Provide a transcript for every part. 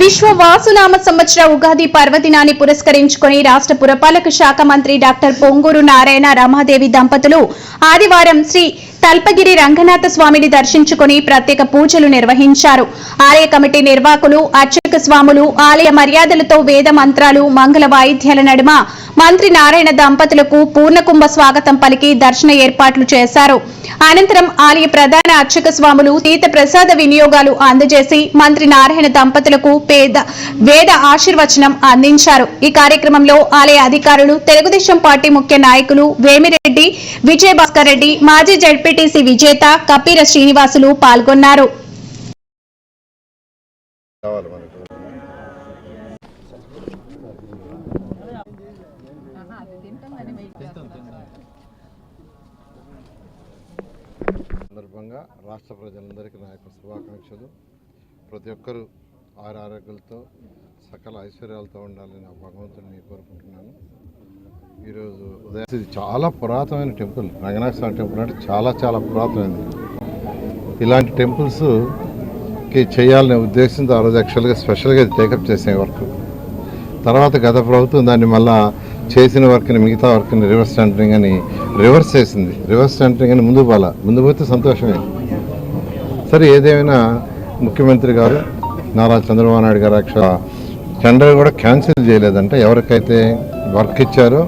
విశ్వ వాసునామ సంవత్సర ఉగాది పర్వదినాన్ని పురస్కరించుకొని రాష్ట్ర పురపాలక శాఖ మంత్రి డాక్టర్ పొంగూరు నారాయణ రమాదేవి దంపతులు ఆదివారం శ్రీ తల్పగిరి రంగనాథ స్వామిని దర్శించుకొని ప్రత్యేక పూజలు నిర్వహించారు. ఆలయ కమిటీ నిర్వాహకులు అర్చక స్వాములు ఆలయ మర్యాదలతో వేద మంత్రాలు మంగళ వాయిద్యాల నడుమ మంత్రి నారాయణ దంపతులకు పూర్ణకుంభ స్వాగతం పలికి దర్శన ఏర్పాట్లు చేశారు. అనంతరం ఆలయ ప్రధాన అర్చక స్వాములు తీర్థ ప్రసాద వినియోగాలు అందజేసి మంత్రి నారాయణ దంపతులకు పేద వేద ఆశీర్వచనం అందించారు. ఈ కార్యక్రమంలో ఆలయ అధికారులు తెలుగుదేశం పార్టీ ముఖ్య నాయకులు వేమిరెడ్డి విజయభాస్కర్ రెడ్డి మాజీ జడ్పీటీసీ విజేత కపీర శ్రీనివాసులు పాల్గొన్నారు. సందర్భంగా రాష్ట్ర ప్రజలందరికీ నా యొక్క శుభాకాంక్షలు. ప్రతి ఒక్కరూ ఆరు ఆరోగ్యాలతో సకల ఐశ్వర్యాలతో ఉండాలని నా భగవంతుడిని కోరుకుంటున్నాను. ఈరోజు ఉదయం. ఇది చాలా పురాతనమైన టెంపుల్. రంగనాథ స్వామి టెంపుల్ అంటే చాలా చాలా పురాతనమైనది ఇలాంటి టెంపుల్స్కి చేయాలనే ఉద్దేశంతో ఆ రోజు యాక్చువల్గా స్పెషల్గా టేకప్ చేసే వర్క్. తర్వాత గత ప్రభుత్వం దాన్ని మళ్ళా చేసిన వర్క్ని మిగతా వర్క్ని రివర్స్ టెండరింగ్ అని రివర్స్ చేసింది. రివర్స్ టెండరింగ్ అని ముందు పోలా. ముందు పోతే సంతోషమే. సరే ఏదేమైనా ముఖ్యమంత్రి గారు నారా చంద్రబాబు నాయుడు గారు యాక్చువల్ టెండర్ కూడా క్యాన్సిల్ చేయలేదంటే. ఎవరికైతే వర్క్ ఇచ్చారో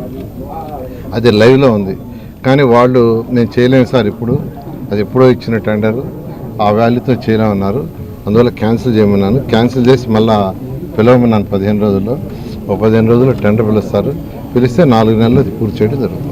అది లైవ్లో ఉంది. కానీ వాళ్ళు నేను చేయలేము సార్ ఇప్పుడు. అది ఎప్పుడో ఇచ్చిన టెండర్ ఆ వాల్యూతో చేయలేమన్నారు. అందువల్ల క్యాన్సిల్ చేయమన్నాను. క్యాన్సిల్ చేసి మళ్ళా పిలవమన్నాను పదిహేను రోజుల్లో. ఒక పదిహేను రోజుల్లో టెండర్ పిలుస్తారు. పిలిస్తే నాలుగు నెలలు అది పూర్తి చేయడం జరుగుతుంది.